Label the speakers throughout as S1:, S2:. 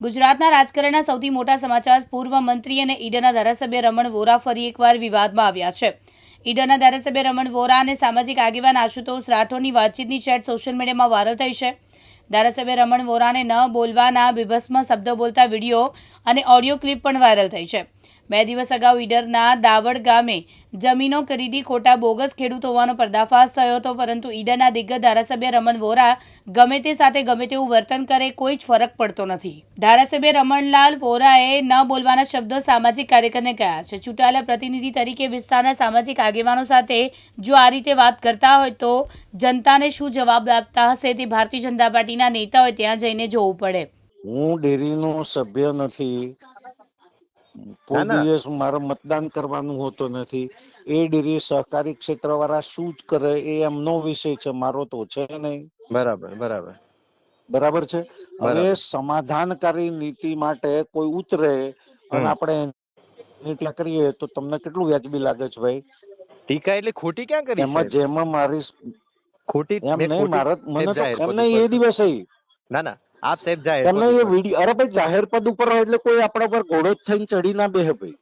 S1: ગુજરાતના રાજકારણના સૌથી મોટા સમાચાર પૂર્વ મંત્રી અને ઈડરના ધારાસભ્ય રમણ વોરા ફરી એકવાર વિવાદમાં આવ્યા છે. ઈડરના ધારાસભ્ય રમણ વોરા અને સામાજિક આગેવાન આશુતોષ રાઠોડની વાતચીતની ચેટ સોશિયલ મીડિયામાં વાયરલ થઈ છે. ધારાસભ્ય રમણ વોરાને ન બોલવાના બીભત્સમ શબ્દો બોલતા વીડિયો અને ઓડિયો ક્લિપ પણ વાયરલ થઈ છે. બે દિવસ અગાઉ ઈડરના દાવડ ગામે જમીનો ખરીદી ખોટા બોગસ ખેડૂત હોવાનો પર્દાફાશ થયો હતો, પરંતુ ઈડરના દિગ્ગજ ધારાસભ્ય રમણ વોરા ગમે તે સાથે ગમે તેવું વર્તન કરે કોઈ જ ફરક પડતો નથી. ધારાસભ્ય રમણલાલ વોરાએ ન બોલવાના શબ્દો સામાજિક કાર્યકરને કહ્યા છે. ચૂંટાયેલા પ્રતિનિધિ તરીકે વિસ્તારના સામાજિક આગેવાનો સાથે જો આ રીતે વાત કરતા હોય તો જનતાને શું જવાબ આપતા હશે તે ભારતીય જનતા પાર્ટીના નેતાઓએ ત્યાં જઈને જોવું પડે.
S2: હું ડેરીનો સભ્ય નથી. કોઈ. દિવસ મારે મતદાન કરવાનું હોતો નથી. એ ડેરી સહકારી ક્ષેત્ર વાળા શું જ કરે એ એમનો વિષય છે મારો તો છે નહીં.
S3: બરાબર બરાબર.
S2: બરાબર છે? હવે સમાધાનકારી નીતિ માટે કોઈ ઉતરે અને આપણે ટીકા કરીએ તો તમને કેટલું વ્યાજબી લાગે છે ભાઈ?
S3: ટીકા એટલે ખોટી ક્યાં કરી
S2: એમાં જેમાં મારી
S3: ખોટી
S2: એમ નહીં મારે મને તો એમ નહીં એ દિવસે.
S3: ના ના. આપ સાહેબ જાહેર
S2: તમને એ વીડિયો અરે ભાઈ જાહેર પદ ઉપર હોય એટલે કોઈ આપણા પર ઘોડો થઈને ચડી ના બેહે ભાઈ.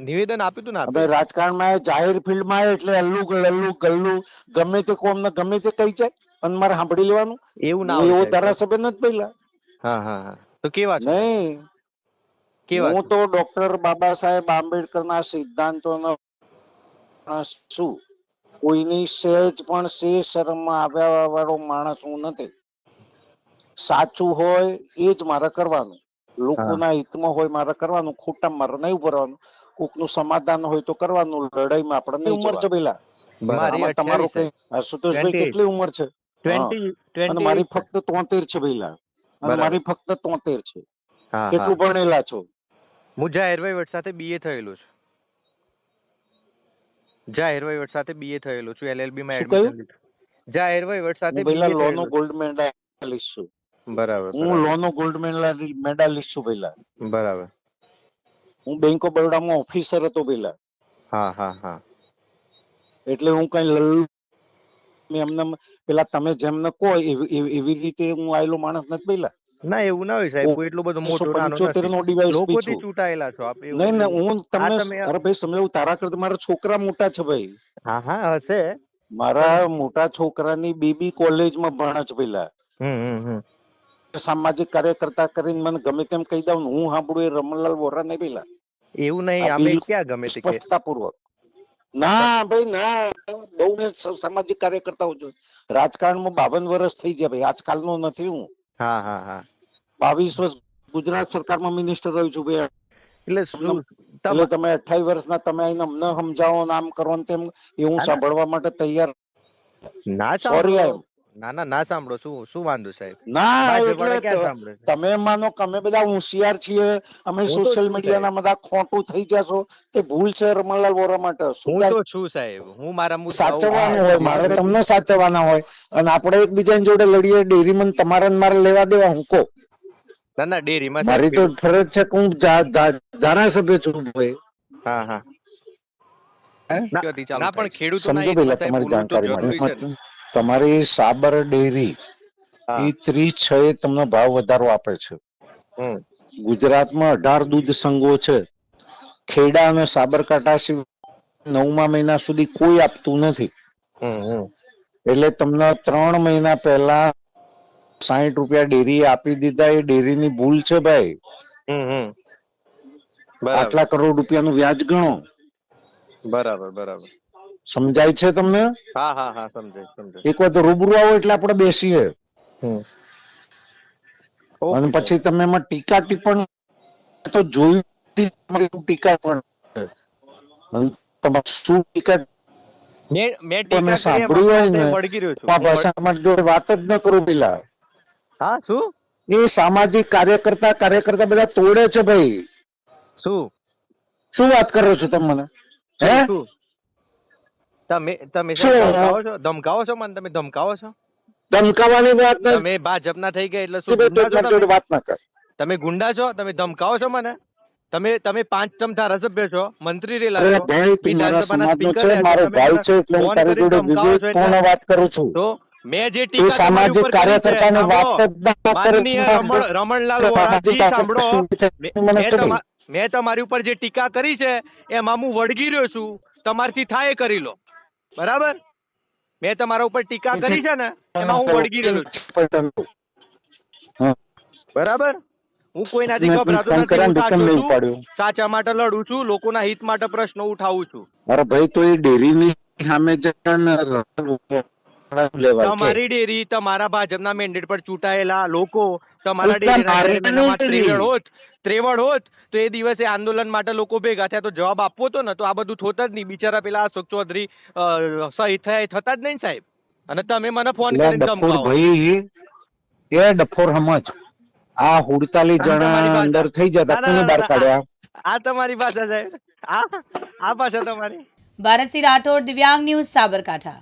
S3: નિવેદન આપ્યું હતું ને
S2: આપણે
S3: આપે
S2: રાજકારણમાં જાહેર ફિલ્ડમાં એટલે અલ્લુ ગલ્લુ ગલ્લુ ગમે તે કોમ ને ગમે તે કહી જાય અને મારે સાંભળી લેવાનું.
S3: એવું ના
S2: એવો ધારાસભ્ય નથી પેલા
S3: હા હા તો કેવા છો?
S2: નહીં.
S3: કેવા
S2: હું તો ડોક્ટર બાબા સાહેબ આંબેડકર ના સિદ્ધાંતોનો માણસ છું. કોઈની સહેજ પણ સે શરમમાં આવ્યા વાળો માણસ હું નથી. સાચું હોય એ જ મારે કરવાનું. લોકોના હિતમાં હોય મારે કરવાનું ખોટા મારે નહીં ઉભરવાનું. કોકનું સમાધાન હોય તો કરવાનું લડાઈમાં આપણે નહીં ઉંમર છે પેલા
S3: મારી
S2: તમારું કઈ સુતોષભાઈ કેટલી ઉંમર છે? અને મારી ફક્ત તોતેર છે પેલા અને મારી ફક્ત તોતેર છે. કેટલું ભણેલા છો?
S3: હું જાહેર વહીવટ સાથે બીએ થયેલું છું. જાહેર વહીવટ સાથે બીએ થયેલો છું એલએલબી માં? એડમિશન લીધું. જાહેર વહીવટ સાથે
S2: હું પેલા લો નો ગોલ્ડ મેડાલિસ્ટ છું.
S3: બરાબર
S2: હું લો નો ગોલ્ડ મેડાલિસ્ટ છું પેલા
S3: બરાબર.
S2: હું બેંક ઓફ બરોડામાં ઓફિસર હતો પેલા
S3: હા હા હા.
S2: એટલે હું કઈ લલ્લુ મેં એમને પેલા તમે જેમને કહો એવી રીતે હું આયેલો માણસ નથી પેલા
S3: ના એવું ના હોય સાહેબ એટલો બધો મોટો નાનો
S2: પંચોતેર નો ડિવાઇસ
S3: લોકોથી
S2: છું
S3: ચૂંટાયેલા છો આપ એવું
S2: નહીં ને હું તમને
S3: તમે-
S2: અરે ભાઈ સમજાવું તારા કરતા મારા છોકરા મોટા છે ભાઈ.
S3: હા હા હશે.
S2: મારા મોટા છોકરાની બેબી કોલેજમાં ભણે છે પેલા
S3: હમ હમ. હમ
S2: સામાજિક કાર્યકર્તા કરીને મને ગમે તેમ કહી દઉં હું સાંભળું એ રમણલાલ વોરા નહીં પેલા.
S3: એવું નહીં
S2: આ
S3: ક્યાં ગમે તે કે?
S2: સ્પષ્ટતાપૂર્વક ના ભાઈ ના. બહુ ને સામાજિક કાર્યકર્તાઓ છું રાજકારણમાં બાવન વર્ષ થઈ ગયા ભાઈ આજકાલનો નથી હું.
S3: હા હા હા.
S2: બાવીસ વર્ષ ગુજરાત સરકારમાં મિનિસ્ટર રહ્યું છું ભાઈ.
S3: એટલે શું
S2: એટલે
S3: તમે
S2: વર્ષ વર્ષના તમે અહીં અમને સમજાવો નામ કરો ને તેમ એ હું. સાંભળવા માટે તૈયાર.
S3: ના
S2: સોરી
S3: ના ના ના સાંભળો. શું શું વાંધો સાહેબ
S2: ના એટલે? તમે માનો કે અમે બધા હોશિયાર છીએ અમે સોશિયલ મીડિયાના બધા ખોટું થઈ જશો તે ભૂલ છે રમણલાલ વોરા માટે. શું
S3: તો છું સાહેબ? હું મારા મુદ્દા
S2: સાચવવાનું હોય મારે તમને સાચવવાના હોય અને આપણે એકબીજાની જોડે લડીએ ડેરીમાં તમારે ને મારે લેવા દેવા હું કો
S3: ના ના ડેરીમાં
S2: મારી તો ફરજ છે કે હું ધારાસભ્ય છું ભાઈ.
S3: હા હા? ના પણ ખેડૂતોના
S2: સમજો પેલા તમારી જાણકારી માટે તમારી સાબર ડેરી. એ ત્રીસ છ એ તમને ભાવ વધારો આપે છે. ગુજરાતમાં અઢાર દૂધ સંઘો છે. ખેડા અને સાબરકાંઠા સિવાય નવમા મહિના સુધી કોઈ આપતું નથી. એટલે તમને ત્રણ મહિના પહેલા સાહીઠ રૂપિયા ડેરી આપી દીધા. એ ડેરીની ભૂલ છે ભાઈ. આટલા કરોડ રૂપિયાનું વ્યાજ ગણો.
S3: બરાબર બરાબર.
S2: સમજાય છે તમને?
S3: હા હા હા સમજાય સમજાય.
S2: એક વખત રૂબરૂ આવો એટલે આપણે બેસીએ. અને પછી તમે એમાં ટીકા ટિપ્પણ તો જોયું ટીકા પણ તમારે શું ટીકા
S3: મેં
S2: સાંભળ્યું હોય ને, જોડે વાત જ ન કરું પેલા.
S3: હા શું?
S2: એ સામાજિક કાર્યકર્તા કાર્યકર્તા બધા તોડે છે ભાઈ.
S3: શું?
S2: શું વાત કરો છો તમે મને? હે?
S3: તમે તમે ધમકાવો છો? ધમકાવો છો મને? તમે ધમકાવો છો?
S2: ધમકાવાની વાત નથી.
S3: તમે ભાજપના થઈ ગયા એટલે શું
S2: વાત ના કર.
S3: તમે ગુંડા છો? તમે ધમકાવો છો મને? તમે તમે પાંચ ટર્મ ધારાસભ્ય છો મંત્રી રેલા છો વિધાનસભાના સ્પીકર
S2: મારો ભાઈ છે એટલે હું તારી જોડે વિવેકપૂર્ણ વાત કરું છું.
S3: તો મેં જે ટીકા
S2: સામાજિક કાર્યકર્તાની. વાત જ ના કરે.
S3: રમણ રમણલાલ વોરાજી સાંભળો. મેં તમારી ઉપર જે ટીકા કરી છે એમાં હું વળગી રહ્યો છું. તમારથી થાય કરી લો. બરાબર? મેં તમારા ઉપર ટીકા કરી છે ને એમાં હું વળગી રહ્યો છું. બરાબર? હું કોઈનાથી
S2: મેં
S3: ગભરાતો નથી સાચો માટે લડું છું લોકોના હિત માટે પ્રશ્નો ઉઠાવું છું.
S2: અરે ભાઈ તો એ ડેરીની સામે કે?
S3: તમારી ડેરી તમારા ભાજપના મેન્ડેટ પર ચૂંટાયેલા લોકો તમારા. ત્રેવડ હોત ત્રેવડ હોત તો એ દિવસે આંદોલન માટે લોકો ભેગા થયા તો જવાબ આપવો હતો ને તો આ બધું થોત જ નહીં. બિચારા પેલા અશોક ચૌધરી સહી થયા થતા જ નહીં સાહેબ. અને તમે મને ફોન
S2: કરી
S3: કરીને
S2: ભાઈ એ ડફોર સમજ આ હુડતાલીસ જણા અંદર થઈ જતા કોને બહાર કાઢ્યા?
S3: આ તમારી ભાષા સાહેબ આ આ ભાષા તમારી.
S1: ભારતસિંહ રાઠોડ દિવ્યાંગ ન્યૂઝ સાબરકાંઠા.